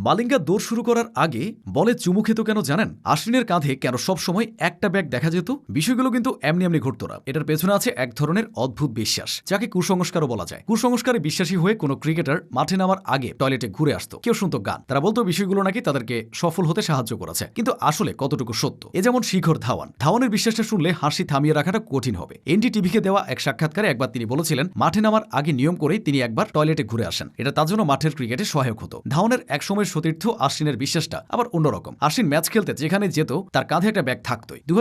মালিঙ্গা দৌড় শুরু করার আগে বলে চুমু খেত কেন জানেন? আশ্বিনের কাঁধে কেন সব সময় একটা ব্যাগ দেখা যেত? বিষয়গুলো কিন্তু এমনি এমনি ঘটত না। এটার পেছনে আছে এক ধরনের অদ্ভুত বিশ্বাস, যাকে কুসংস্কারও বলা যায়। কুসংস্কারে বিশ্বাসী হয়ে কোনো ক্রিকেটার মাঠে নামার আগে টয়লেটে ঘুরে আসতো। কেউ শুনতো গান। তারা বলতো বিষয়গুলো নাকি তাদেরকে সফল হতে সাহায্য করেছে। কিন্তু আসলে কতটুকু সত্য? এ যেমন শিখর ধাওয়ান। ধাওয়ানের বিশ্বাসটা শুনলে হাসি থামিয়ে রাখাটা কঠিন হবে। এনডিটিভিকে দেওয়া এক সাক্ষাৎকারে একবার তিনি বলেছিলেন, মাঠে নামার আগে নিয়ম করেই তিনি একবার টয়লেটে ঘুরে আসেন। এটা তার জন্য মাঠের ক্রিকেটে সহায়ক হতো। ধাওয়ানের এক সময়ের সতীর্থ আশ্বিনের বিশ্বাসটা আবার অন্যরকম। আশ্বিন ম্যাচ খেলতে যেখানে যেত, তার কাঁধে একটা ব্যাগ থাকতোই। দু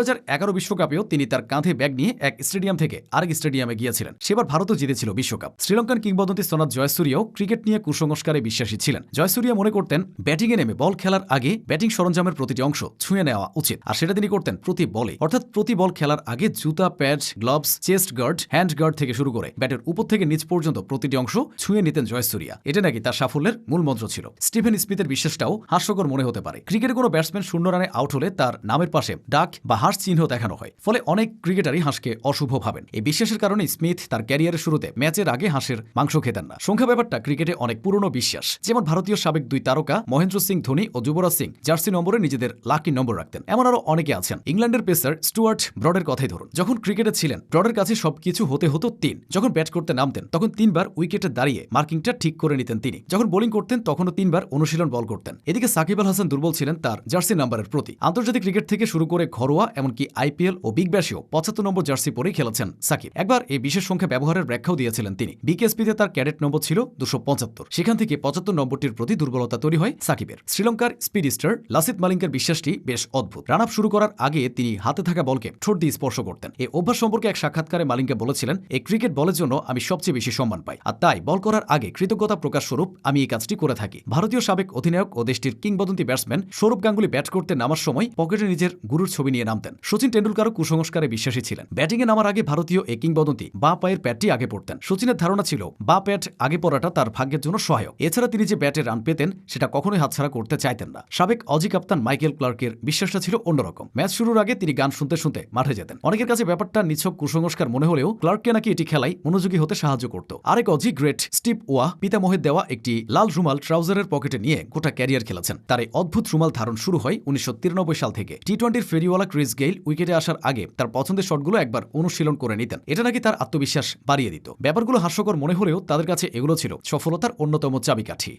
বিশ্বকাপেও তিনি তার কাঁধে ব্যাগ নিয়ে এক স্টেডিয়াম থেকে আরেক স্টেডিয়ামে গিয়েছিলেন। সেবার ভারতও জিতেছিল বিশ্বকাপ। শ্রীলঙ্কান কিংবদন্তি সোনাদ জয়সূরিয়াও ক্রিকেট নিয়ে কুসংস্কারে বিশ্বাসী ছিলেন। জয়সূরিয়া মনে করতেন, ব্যাটিংয়ে নেমে বল খেলার আগে ব্যাটিং সরঞ্জামের প্রতিটি অংশ ছুঁয়ে নেওয়া উচিত, আর সেটা তিনি করতেন প্রতি বলে। অর্থাৎ প্রতি বল খেলার আগে জুতা pad gloves, chest guard, hand guard থেকে শুরু করে ব্যাটের উপর থেকে নিচ পর্যন্ত প্রতিটি অংশ ছুঁয়ে নিতেন জয়সূরিয়া। এটা নাকি তার সাফল্যের মূল মন্ত্র ছিল? স্টিফেন স্মিথের বিশ্বাসটাও হাস্যকর মনে হতে পারে। ক্রিকেটে কোনো ব্যাটসম্যান শূন্য রানে আউট হলে তার নামের পাশে ডাক বা হাঁস চিহ্ন দেখানো হয়। ফলে অনেক ক্রিকেটারই হাঁসকে অশুভ ভাবেন। এই বিশ্বাসের কারণে স্মিথ তার ক্যারিয়ারের শুরুতে ম্যাচের আগে হাঁসের মাংস খেতেন না। সংখ্যা ব্যাপারটা ক্রিকেটে অনেক পুরনো বিশ্বাস। যেমন ভারতীয় সাবেক দুই তারকা মহেন্দ্র সিং ধোনি ও যুবরাজ সিং জার্সি নম্বরে নিজেদের লাকি নম্বর রাখতেন। এমন আরও অনেকে আছেন। ইংল্যান্ডের পেসার স্টুয়ার্ট ব্রডের কথাই ধরুন। যখন ক্রিকেটে ছিলেন, ব্রডের কাছে সবকিছু হতে হতো তিন। যখন ব্যাট করতে নামতেন, তখন তিনবার উইকেটে দাঁড়িয়ে মার্কিংটা ঠিক করে নিতেন তিনি। যখন বোলিং করতেন, তখনও তিনবার অনুশীলন বল করতেন। এদিকে সাকিব আল হাসান দুর্বল ছিলেন তার জার্সি নাম্বারের প্রতি। আন্তর্জাতিক ক্রিকেট থেকে শুরু করে ঘরোয়া, এমনকি আইপিএল ও বিগ ব্যাশেও পঁচাত্তর নম্বর জার্সি পরেই খেলেছেন সাকিব। একবার এই বিশেষ সংখ্যা ব্যবহারের ব্যাখ্যাও দিয়েছিলেন তিনি। বিকেএসপিতে তার ক্যাডেট নম্বর ছিল দুশো পঁচাত্তর। সেখান থেকে পঁচাত্তর নম্বরটির প্রতি দুর্বলতা তৈরি হয় সাকিবের। শ্রীলঙ্কার স্পিড স্টার লাসিত মালিঙ্কের বিশ্বাসটি বেশ অদ্ভুত। রান আপ শুরু করার আগে তিনি হাতে থাকা বলকে ঠোঁট দিয়ে স্পর্শ করতেন। এই অভ্যাস সম্পর্কে এক সাক্ষাৎকারে মালিঙ্কে বলেছিলেন এই ক্রিকেট বলের জন্য আমি সবচেয়ে বেশি সম্মান পাই। আর তাই বল করার আগে কৃতজ্ঞতা প্রকাশ স্বরূপ আমি এই কাজটি করে থাকি। ভারতীয় সাবেক অধিনায়ক ও দেশটির কিংবদন্তি ব্যাটসম্যান সৌরভ গাঙ্গুলি ব্যাট করতে নামার সময় পকেটে নিজের গুরুর ছবি নিয়ে নামতেন। সচিন টেন্ডুলকারও কুসংস্কারে বিশ্বাসী ছিলেন। ব্যাটিংয়ে নামার আগে ভারতীয় এ কিংবদন্তি বা পায়ের প্যাটটি আগে পড়তেন। সচিনের ধারণা ছিল, বা প্যাট আগে পড়াটা তার ভাগ্যের জন্য সহায়ক। এছাড়া তিনি যে ব্যাটে রান পেতেন, সেটা কখনোই হাতছাড়া করতে চাইতেন না। সাবেক অজি কাপ্তান মাইকেল ক্লার্কের বিশ্বাসটা ছিল অন্যরকম। ম্যাচ শুরুর আগে তিনি গান শুনতে শুনতে মাঠে যেতেন। অনেকের কাছে ব্যাপারটা নিছক কুসংস্কার মনে হলেও ক্লার্ককে নাকি এটি খেলায় মনোযোগী হতে সাহায্য করত। আরেক অজি গ্রেট স্টিভ ওয়া, পিতামহের দেওয়া একটি লাল রুমাল ট্রাউজারের পকেটে নিয়ে গোটা ক্যারিয়ার খেলেছেন। তার এই অদ্ভুত রুমাল ধারণ শুরু হয় উনিশশো তিরানব্বই সাল থেকে। টি টোয়েন্টির ফেরিওয়ালা ক্রিস গেইল উইকেটে আসার আগে তার পছন্দের শটগুলো একবার অনুশীলন করে নিতেন। এটা নাকি তার আত্মবিশ্বাস বাড়িয়ে দিত। ব্যাপারগুলো হাস্যকর মনে হলেও তাদের কাছে এগুলো ছিল সফলতার অন্যতম চাবিকাঠি।